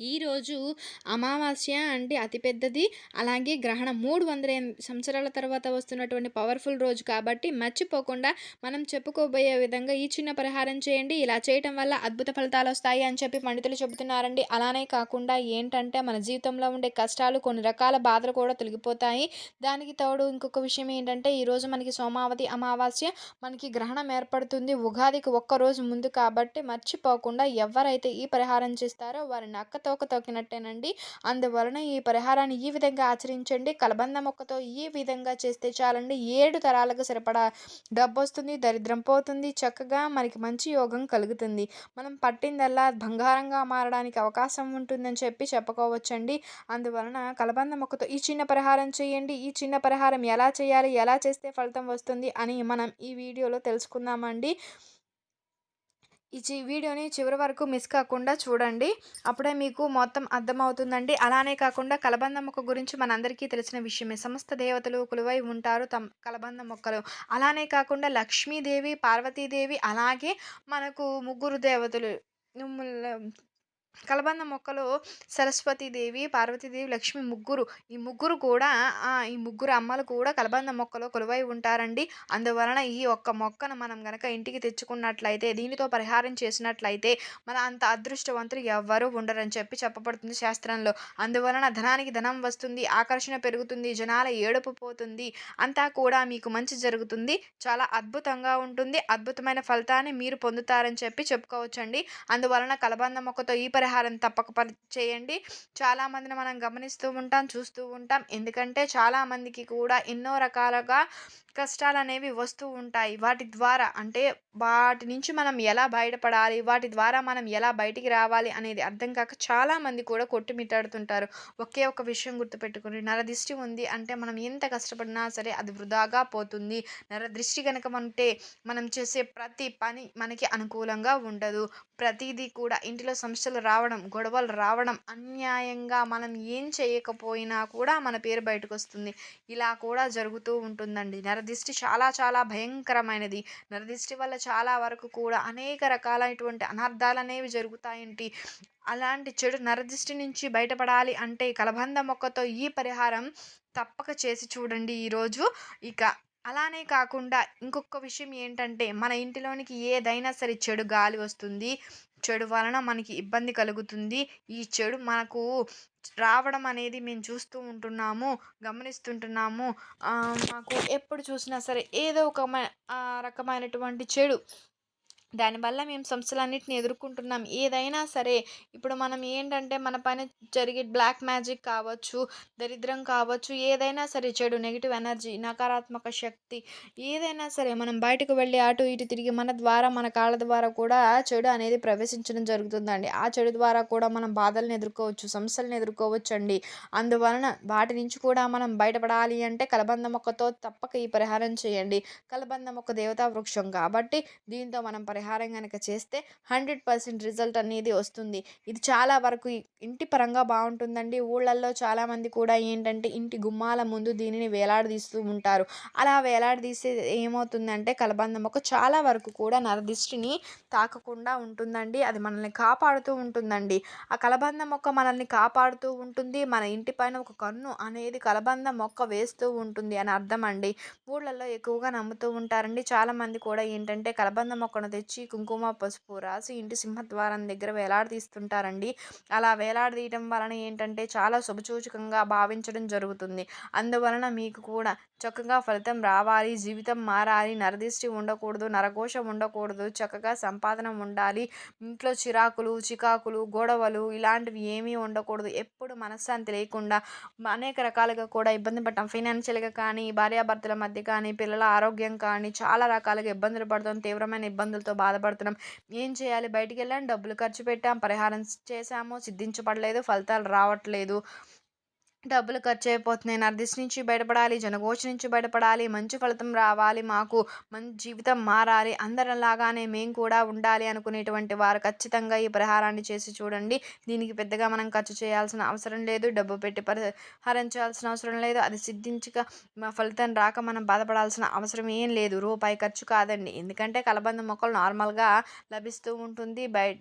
ఈరోజు అమావాస్య అంటే అతిపెద్దది అలాగే గ్రహణం మూడు వందల సంవత్సరాల తర్వాత వస్తున్నటువంటి పవర్ఫుల్ రోజు కాబట్టి మర్చిపోకుండా మనం చెప్పుకోబోయే విధంగా ఈ చిన్న పరిహారం చేయండి. ఇలా చేయటం వల్ల అద్భుత ఫలితాలు వస్తాయి అని చెప్పి పండితులు చెబుతున్నారండి. అలానే కాకుండా ఏంటంటే మన జీవితంలో ఉండే కష్టాలు కొన్ని రకాల బాధలు కూడా తొలగిపోతాయి. దానికి తోడు ఇంకొక విషయం ఏంటంటే ఈరోజు మనకి సోమావతి అమావాస్య మనకి గ్రహణం ఏర్పడుతుంది. ఉగాదికి ఒక్కరోజు ముందు కాబట్టి మర్చిపోకుండా ఎవరైతే ఈ పరిహారం చేస్తారో వారిని నక్క తోక తొక్కినట్టేనండి అందువలన ఈ పరిహారాన్ని ఈ విధంగా ఆచరించండి. కలబంద మొక్కతో ఈ విధంగా చేస్తే చాలండి. ఏడు తరాలకు సరిపడా డబ్బు వస్తుంది దరిద్రం పోతుంది చక్కగా మనకి మంచి యోగం కలుగుతుంది. మనం పట్టిందల్లా బంగారంగా మారడానికి అవకాశం ఉంటుందని చెప్పి చెప్పుకోవచ్చండి. అందువలన కలబంద మొక్కతో ఈ చిన్న పరిహారం చేయండి. ఈ చిన్న పరిహారం ఎలా చేయాలి? ఎలా చేస్తే ఫలితం వస్తుంది? అని మనం ఈ వీడియోలో తెలుసుకుందామండి. ఈ వీడియోని చివరి వరకు మిస్ కాకుండా చూడండి. అప్పుడే మీకు మొత్తం అర్థమవుతుందండి. అలానే కాకుండా కలబంద మొక్క గురించి మనందరికీ తెలిసిన విషయమే. సమస్త దేవతలు కులువై ఉంటారు తమ కలబంద మొక్కలు. అలానే కాకుండా లక్ష్మీదేవి పార్వతీదేవి అలాగే మనకు ముగ్గురు దేవతలు. కలబంద మొక్కలో సరస్వతీదేవి పార్వతీదేవి లక్ష్మి ముగ్గురు. ఈ ముగ్గురు కూడా ఈ ముగ్గురు అమ్మలు కూడా కలబంద మొక్కలో కొలువై ఉంటారండి. అందువలన ఈ ఒక్క మొక్కను మనం గనక ఇంటికి తెచ్చుకున్నట్లయితే దీనితో పరిహారం చేసినట్లయితే మన అంత అదృష్టవంతులు ఎవ్వరూ ఉండరని చెప్పి చెప్పబడుతుంది శాస్త్రంలో. అందువలన ధనానికి ధనం వస్తుంది ఆకర్షణ పెరుగుతుంది జనాల ఏడుపు పోతుంది. అంతా కూడా మీకు మంచి జరుగుతుంది. చాలా అద్భుతంగా ఉంటుంది. అద్భుతమైన ఫలితాన్ని మీరు పొందుతారని చెప్పి చెప్పుకోవచ్చండి. అందువలన కలబంద మొక్కతో ఈ పరిహారం పరిహారం తప్పక చేయండి. చాలామందిని మనం గమనిస్తూ ఉంటాం చూస్తూ ఉంటాం. ఎందుకంటే చాలామందికి కూడా ఎన్నో రకాలుగా కష్టాలు అనేవి వస్తూ ఉంటాయి. వాటి ద్వారా అంటే వాటి నుంచి మనం ఎలా బయటపడాలి వాటి ద్వారా మనం ఎలా బయటికి రావాలి అనేది అర్థం కాక చాలామంది కూడా కొట్టుమిట్టాడుతుంటారు. ఒకే ఒక విషయం గుర్తుపెట్టుకుని నరదిష్టి ఉంది అంటే మనం ఎంత కష్టపడినా సరే అది వృధాగా పోతుంది. నరదృష్టి కనుక ఉంటే మనం చేసే ప్రతి పని మనకి అనుకూలంగా ఉండదు. ప్రతిదీ కూడా ఇంటిలో సమస్యలు రా రావడం గొడవలు రావడం అన్యాయంగా మనం ఏం చేయకపోయినా కూడా మన పేరు బయటకు వస్తుంది ఇలా కూడా జరుగుతూ ఉంటుందండి. నరదిష్టి చాలా చాలా భయంకరమైనది. నరదిష్టి వల్ల చాలా వరకు కూడా అనేక రకాలైనటువంటి అనర్థాలు అనేవి జరుగుతాయంటి? అలాంటి చెడు నరదిష్టి నుంచి బయటపడాలి అంటే కలబంద మొక్కతో ఈ పరిహారం తప్పక చేసి చూడండి ఈరోజు. ఇక అలానే కాకుండా ఇంకొక విషయం ఏంటంటే మన ఇంటిలోనికి ఏదైనా సరే చెడు గాలి వస్తుంది. చెడు వలన మనకి ఇబ్బంది కలుగుతుంది. ఈ చెడు మనకు రావడం అనేది మేము చూస్తూ ఉంటున్నాము గమనిస్తుంటున్నాము. మాకు ఎప్పుడు చూసినా సరే ఏదో ఒక రకమైనటువంటి చెడు దానివల్ల మేము సమస్యలన్నిటిని ఎదుర్కొంటున్నాం. ఏదైనా సరే ఇప్పుడు మనం ఏంటంటే మన పైన జరిగే బ్లాక్ మ్యాజిక్ కావచ్చు దరిద్రం కావచ్చు ఏదైనా సరే చెడు నెగిటివ్ ఎనర్జీ నకారాత్మక శక్తి ఏదైనా సరే మనం బయటకు వెళ్ళి అటు ఇటు తిరిగి మన ద్వారా మన కాళ్ళ ద్వారా కూడా చెడు అనేది ప్రవేశించడం జరుగుతుందండి. ఆ చెడు ద్వారా కూడా మనం బాధలను ఎదుర్కోవచ్చు సమస్యలను ఎదుర్కోవచ్చు అండి అందువలన వాటి నుంచి కూడా మనం బయటపడాలి అంటే కలబంద మొక్కతో తప్పక ఈ పరిహారం చేయండి. కలబంద మొక్క దేవతా వృక్షం కాబట్టి దీంతో మనం పరిహారం కనుక చేస్తే హండ్రెడ్ పర్సెంట్ రిజల్ట్ అనేది వస్తుంది. ఇది చాలా వరకు ఇంటి పరంగా బాగుంటుందండి. ఊళ్ళల్లో చాలామంది కూడా ఏంటంటే ఇంటి గుమ్మాల ముందు దీనిని వేలాడదీస్తూ ఉంటారు. అలా వేలాడదీస్తే ఏమవుతుందంటే కలబంద మొక్క చాలా వరకు కూడా నరదిష్టిని తాకకుండా ఉంటుందండి. అది మనల్ని కాపాడుతూ ఉంటుందండి. ఆ కలబంద మొక్క మనల్ని కాపాడుతూ ఉంటుంది. మన ఇంటి పైన ఒక కన్ను అనేది కలబంద మొక్క వేస్తూ ఉంటుంది అని అర్థం అండి ఊళ్ళల్లో ఎక్కువగా నమ్ముతూ ఉంటారండి. చాలామంది కూడా ఏంటంటే కలబంద మొక్కను తెచ్చి తెచ్చి కుంకుమ పసుపు రాసి ఇంటి సింహద్వారం దగ్గర వేలాడదీస్తుంటారండి. అలా వేలాడదీయటం వలన ఏంటంటే చాలా శుభసూచకంగా భావించడం జరుగుతుంది. అందువలన మీకు కూడా చక్కగా ఫలితం రావాలి జీవితం మారాలి నరదిష్టి ఉండకూడదు నరఘోష ఉండకూడదు చక్కగా సంపాదన ఉండాలి ఇంట్లో చిరాకులు చికాకులు గొడవలు ఇలాంటివి ఏమీ ఉండకూడదు ఎప్పుడు మనశ్శాంతి లేకుండా అనేక రకాలుగా కూడా ఇబ్బంది పడతాం. ఫైనాన్షియల్గా కానీ భార్యాభర్తల మధ్య కానీ పిల్లల ఆరోగ్యం కానీ చాలా రకాలుగా ఇబ్బందులు పడతాం తీవ్రమైన ఇబ్బందులతో బాధపడుతున్నాం. ఏం చేయాలి? బయటికి వెళ్ళాం డబ్బులు ఖర్చు పెట్టాం పరిహారం చేసాము సిద్ధించబడలేదు ఫలితాలు రావట్లేదు. డబ్బులు ఖర్చు అయిపోతున్నాయి నర్దిస్ నుంచి బయటపడాలి, జనగోష్ నుంచి బయటపడాలి, మంచి ఫలితం రావాలి మాకు, మంచి జీవితం మారాలి, అందరిలాగానే మేము కూడా ఉండాలి అనుకునేటువంటి వారు ఖచ్చితంగా ఈ పరిహారాన్ని చేసి చూడండి. దీనికి పెద్దగా మనం ఖర్చు చేయాల్సిన అవసరం లేదు. డబ్బు పెట్టి పరిహారం చేయాల్సిన అవసరం లేదు. అది సిద్ధించక ఫలితం రాక మనం బాధపడాల్సిన అవసరం ఏం లేదు. రూపాయి ఖర్చు కాదండి. ఎందుకంటే కలబంద మొక్కలు నార్మల్‌గా లభిస్తూ ఉంటుంది. బయట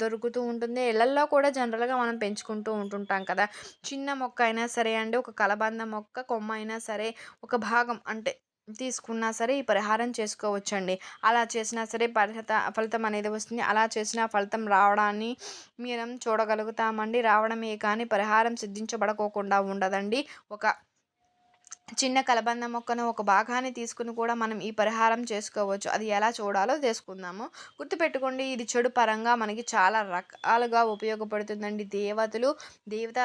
దొరుకుతూ ఉంటుంది. ఇళ్ళల్లో కూడా జనరల్‌గా మనం పెంచుకుంటూ ఉంటుంటాం కదా! చిన్న మొక్క అయినా సరే అండి. ఒక కలబంద మొక్క కొమ్మ అయినా సరే ఒక భాగం అంటే తీసుకున్నా సరే ఈ పరిహారం చేసుకోవచ్చండి. అలా చేసినా సరే ఫలిత ఫలితం అనేది వస్తుంది. అలా చేసిన ఫలితం రావడాన్ని మేము చూడగలుగుతామండి. రావడమే కానీ పరిహారం సిద్ధించబడకోకుండా ఉండదండి. ఒక చిన్న కలబంద మొక్కను ఒక భాగాన్ని తీసుకుని కూడా మనం ఈ పరిహారం చేసుకోవచ్చు. అది ఎలా చూడాలో తెలుసుకుందాము. గుర్తుపెట్టుకోండి ఇది చెడు పరంగా మనకి చాలా రకాలుగా ఉపయోగపడుతుందండి. దేవతలు దేవత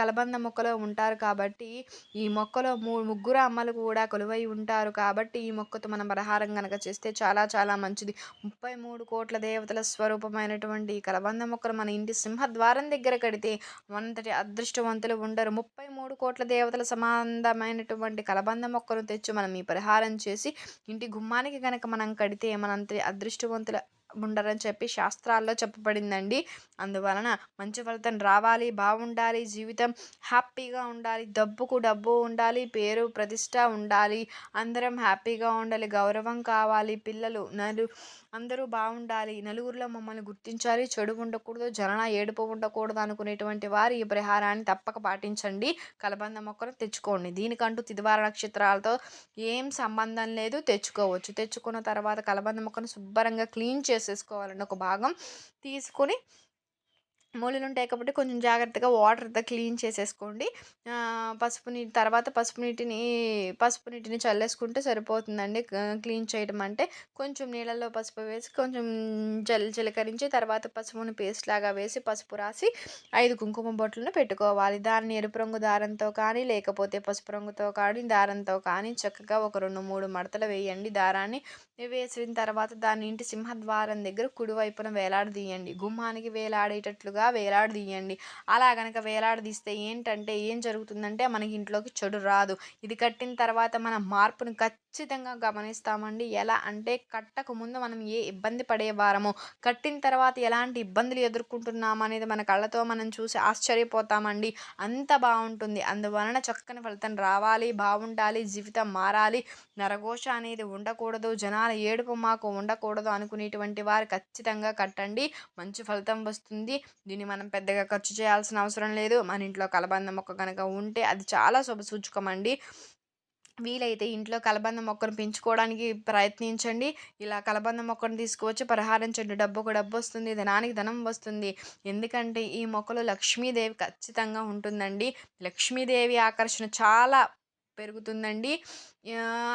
కలబంద మొక్కలో ఉంటారు కాబట్టి ఈ మొక్కలో మూ ముగ్గురు అమ్మలు కూడా కొలువై ఉంటారు కాబట్టి ఈ మొక్కతో మనం పరిహారం కనుక చేస్తే చాలా చాలా మంచిది. ముప్పై మూడు కోట్ల దేవతల స్వరూపమైనటువంటి కలబంద మొక్కలు మన ఇంటి సింహద్వారం దగ్గర కడితే అంతటి అదృష్టవంతులు ఉండరు. ముప్పై మూడు కోట్ల దేవతల సంబంధమైనటువంటి కలబంద మొక్కను తెచ్చి మనం ఈ పరిహారం చేసి ఇంటి గుమ్మానికి కనుక మనం కడితే మనంత అదృష్టవంతుల ఉండరని చెప్పి శాస్త్రాల్లో చెప్పబడిందండి. అందువలన మంచి ఫలితం రావాలి బాగుండాలి జీవితం హ్యాపీగా ఉండాలి డబ్బుకు డబ్బు ఉండాలి పేరు ప్రతిష్ట ఉండాలి అందరం హ్యాపీగా ఉండాలి గౌరవం కావాలి పిల్లలు నలు అందరూ బాగుండాలి నలుగురిలో మమ్మల్ని గుర్తించాలి చెడు ఉండకూడదు జనన ఏడుపు ఉండకూడదు అనుకునేటువంటి వారు ఈ పరిహారాన్ని తప్పక పాటించండి. కలబంద మొక్కను తెచ్చుకోండి. దీనికంటూ తిదివార నక్షత్రాలతో ఏం సంబంధం లేదు తెచ్చుకోవచ్చు. తెచ్చుకున్న తర్వాత కలబంద మొక్కను శుభ్రంగా క్లీన్ చేసి చేసేసుకోవాలండి ఒక భాగం తీసుకొని మూలలు ఉంటాయి కాబట్టి కొంచెం జాగ్రత్తగా వాటర్తో క్లీన్ చేసేసుకోండి. పసుపు నీటి తర్వాత పసుపు నీటిని పసుపు నీటిని చల్లేసుకుంటే సరిపోతుందండి. క్లీన్ చేయడం అంటే కొంచెం నీళ్ళల్లో పసుపు వేసి కొంచెం జల్ చిలకరించి తర్వాత పసుపుని పేస్ట్ లాగా వేసి పసుపు రాసి ఐదు కుంకుమ బొట్లను పెట్టుకోవాలి. దాన్ని ఎరుపు రంగు దారంతో కానీ లేకపోతే పసుపు రంగుతో కానీ దారంతో కానీ చక్కగా ఒక రెండు మూడు మడతలు వేయండి. దారాన్ని వేసిన తర్వాత దాని ఇంటి సింహద్వారం దగ్గర కుడివైపున వేలాడదీయండి. గుమ్మానికి వేలాడేటట్లుగా చక్కగా వేలాడదీయండి. అలా కనుక వేలాడదీస్తే ఏంటంటే ఏం జరుగుతుందంటే మనకి ఇంట్లోకి చెడు రాదు. ఇది కట్టిన తర్వాత మన మార్పును ఖచ్చితంగా ఖచ్చితంగా గమనిస్తామండి. ఎలా అంటే కట్టకు ముందు మనం ఏ ఇబ్బంది పడేవారమో కట్టిన తర్వాత ఎలాంటి ఇబ్బందులు ఎదుర్కొంటున్నాము అనేది మన కళ్ళతో మనం చూసి ఆశ్చర్యపోతామండి. అంత బాగుంటుంది అందువలన చక్కని ఫలితం రావాలి బాగుండాలి జీవితం మారాలి. నరఘోష అనేది ఉండకూడదు జనాల ఏడుపు మాకు ఉండకూడదు అనుకునేటువంటి వారు ఖచ్చితంగా కట్టండి. మంచి ఫలితం వస్తుంది. దీన్ని మనం పెద్దగా ఖర్చు చేయాల్సిన అవసరం లేదు. మన ఇంట్లో కలబంద మొక్క కనుక ఉంటే అది చాలా శుభసూచకం అండి. వీలైతే ఇంట్లో కలబంద మొక్కను పెంచుకోవడానికి ప్రయత్నించండి. ఇలా కలబంద మొక్కను తీసుకువచ్చి పరిహారించండి డబ్బుకు డబ్బు వస్తుంది ధనానికి ధనం వస్తుంది. ఎందుకంటే ఈ మొక్కలు లక్ష్మీదేవి ఖచ్చితంగా ఉంటుందండి. లక్ష్మీదేవి ఆకర్షణ చాలా పెరుగుతుందండి.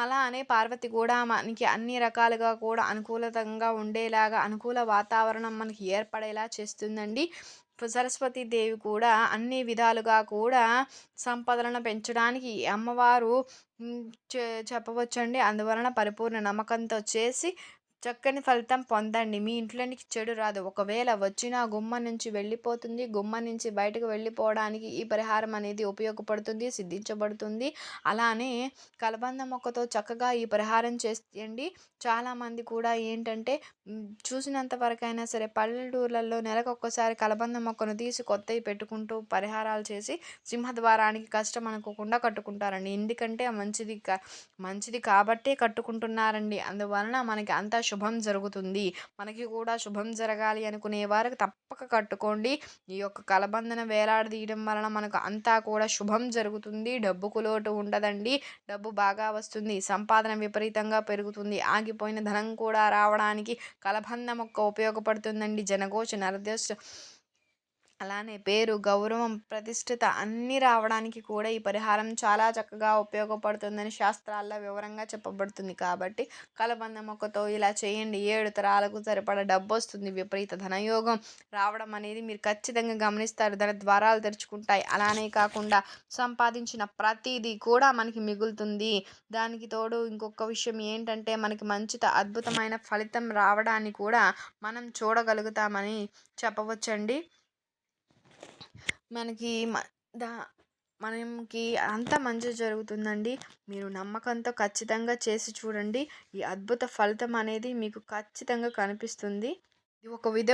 అలా అనే పార్వతి కూడా మనకి అన్ని రకాలుగా కూడా అనుకూలతంగా ఉండేలాగా అనుకూల వాతావరణం మనకి ఏర్పడేలా చేస్తుందండి. సరస్వతి దేవి కూడా అన్ని విధాలుగా కూడా సంపదలను పెంచడానికి అమ్మవారు చె చెప్పవచ్చండి. అందువలన పరిపూర్ణ నమ్మకంతో చేసి చక్కని ఫలితం పొందండి. మీ ఇంట్లోనికి చెడు రాదు. ఒకవేళ వచ్చిన గుమ్మ నుంచి వెళ్ళిపోతుంది. గుమ్మ నుంచి బయటకు వెళ్ళిపోవడానికి ఈ పరిహారం అనేది ఉపయోగపడుతుంది సిద్ధించబడుతుంది. అలానే కలబంద మొక్కతో చక్కగా ఈ పరిహారం చేయండి. చాలామంది కూడా ఏంటంటే చూసినంత వరకైనా సరే పల్లెటూర్లలో నెలకు ఒక్కసారి కలబంద మొక్కను తీసి కొత్తవి పెట్టుకుంటూ పరిహారాలు చేసి సింహద్వారానికి కష్టం అనుకోకుండా కట్టుకుంటారండి. ఎందుకంటే మంచిది మంచిది కాబట్టే కట్టుకుంటున్నారండి. అందువలన మనకి అంతా శుభం జరుగుతుంది. మనకి కూడా శుభం జరగాలి అనుకునే వారికి తప్పక కట్టుకోండి. ఈ యొక్క కలబందన వేలాడదీయడం వలన మనకు అంతా కూడా శుభం జరుగుతుంది. డబ్బుకు లోటు ఉండదండి. డబ్బు బాగా వస్తుంది. సంపాదన విపరీతంగా పెరుగుతుంది. ఆగిపోయిన ధనం కూడా రావడానికి కలబంధం మొక్క ఉపయోగపడుతుందండి. జనగోచ నరదోష అలానే పేరు గౌరవం ప్రతిష్ఠిత అన్నీ రావడానికి కూడా ఈ పరిహారం చాలా చక్కగా ఉపయోగపడుతుందని శాస్త్రాల్లో వివరంగా చెప్పబడుతుంది. కాబట్టి కలబంద మొక్కతో ఇలా చేయండి. ఏడు తరాలకు సరిపడ డబ్బు వస్తుంది. విపరీత ధనయోగం రావడం అనేది మీరు ఖచ్చితంగా గమనిస్తారు. దాని ద్వారాలు తెరుచుకుంటాయి. అలానే కాకుండా సంపాదించిన ప్రతిదీ కూడా మనకి మిగులుతుంది. దానికి తోడు ఇంకొక విషయం ఏంటంటే మనకి మంచి అద్భుతమైన ఫలితం రావడాన్ని కూడా మనం చూడగలుగుతామని చెప్పవచ్చండి. మనకి దా మనకి అంతా మంచి జరుగుతుందండి. మీరు నమ్మకంతో ఖచ్చితంగా చేసి చూడండి. ఈ అద్భుత ఫలితం అనేది మీకు ఖచ్చితంగా కనిపిస్తుంది. ఇది ఒక విధ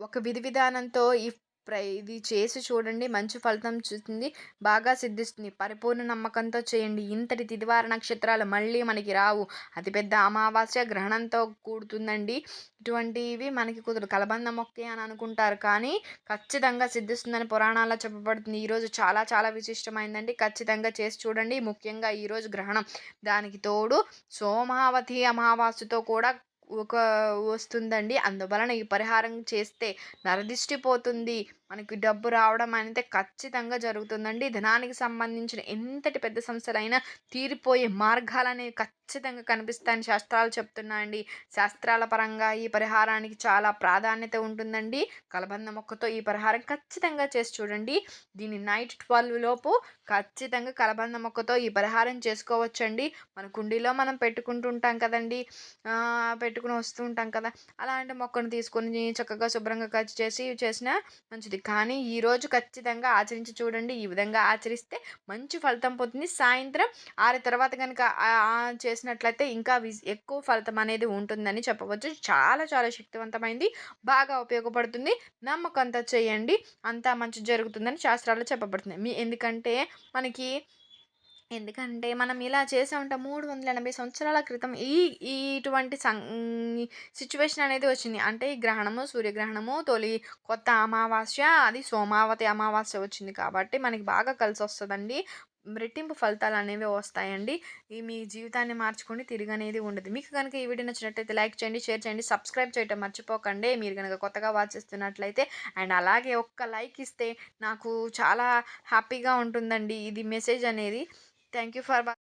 ఒక విధి విధానంతో ఈ ఇది చేసి చూడండి మంచి ఫలితం చూస్తుంది బాగా సిద్ధిస్తుంది. పరిపూర్ణ నమ్మకంతో చేయండి. ఇంతటి తిదివార నక్షత్రాలు మళ్ళీ మనకి రావు. అతిపెద్ద అమావాస్య గ్రహణంతో కూడుతుందండి. ఇటువంటివి మనకి కుదరదు కలబంద మొక్కే అని అనుకుంటారు. కానీ ఖచ్చితంగా సిద్ధిస్తుందని పురాణాల్లో చెప్పబడుతుంది. ఈరోజు చాలా చాలా విశిష్టమైందండి. ఖచ్చితంగా చేసి చూడండి. ముఖ్యంగా ఈరోజు గ్రహణం. దానికి తోడు సోమావతి అమావాస్యతో కూడా ఒక వస్తుందండి. అందువలన ఈ పరిహారం చేస్తే నరదిష్టి పోతుంది. మనకి డబ్బు రావడం అనేది ఖచ్చితంగా జరుగుతుందండి. ధనానికి సంబంధించిన ఎంతటి పెద్ద సమస్యలైనా తీరిపోయే మార్గాలనేవి ఖచ్చితంగా కనిపిస్తాయని శాస్త్రాలు చెప్తున్నాయండి. శాస్త్రాల పరంగా ఈ పరిహారానికి చాలా ప్రాధాన్యత ఉంటుందండి. కలబంద మొక్కతో ఈ పరిహారం ఖచ్చితంగా చేసి చూడండి. దీన్ని నైట్ ట్వెల్వ్ లోపు ఖచ్చితంగా కలబంద మొక్కతో ఈ పరిహారం చేసుకోవచ్చండి. మన కుండీలో మనం పెట్టుకుంటుంటాం కదండి. పెట్టుకుని వస్తూ ఉంటాం కదా. అలాంటి మొక్కను తీసుకొని చక్కగా శుభ్రంగా ఖర్చు చేసి చేసిన మంచిది. కానీ ఈరోజు ఖచ్చితంగా ఆచరించి చూడండి. ఈ విధంగా ఆచరిస్తే మంచి ఫలితం పోతుంది సాయంత్రం ఆరు తర్వాత కనుక చేసినట్లయితే ఇంకా ఎక్కువ ఫలితం అనేది ఉంటుందని చెప్పవచ్చు. చాలా చాలా శక్తివంతమైంది. బాగా ఉపయోగపడుతుంది. నమ్మకంతో చేయండి. అంతా మంచి జరుగుతుందని శాస్త్రాలు చెప్పబడుతుంది మీ ఎందుకంటే మనకి ఎందుకంటే మనం ఇలా చేసే ఉంటాం. మూడు వందల ఎనభై సంవత్సరాల క్రితం ఈ ఈ ఇటువంటి సం సిచ్యువేషన్ అనేది వచ్చింది. అంటే ఈ గ్రహణము సూర్యగ్రహణము తొలి కొత్త అమావాస్య అది సోమావతి అమావాస్య వచ్చింది కాబట్టి మనకి బాగా కలిసి వస్తుందండి. రెట్టింపు ఫలితాలు అనేవి వస్తాయండి. ఈ మీ జీవితాన్ని మార్చుకొని తిరిగి అనేది ఉండదు. మీకు కనుక ఈ వీడియో నచ్చినట్లయితే లైక్ చేయండి షేర్ చేయండి సబ్స్క్రైబ్ చేయటం మర్చిపోకండి. మీరు కనుక కొత్తగా వాచ్ చేస్తున్నట్లయితే అండ్ అలాగే ఒక్క లైక్ ఇస్తే నాకు చాలా హ్యాపీగా ఉంటుందండి. ఇది మెసేజ్ అనేది. Thank you for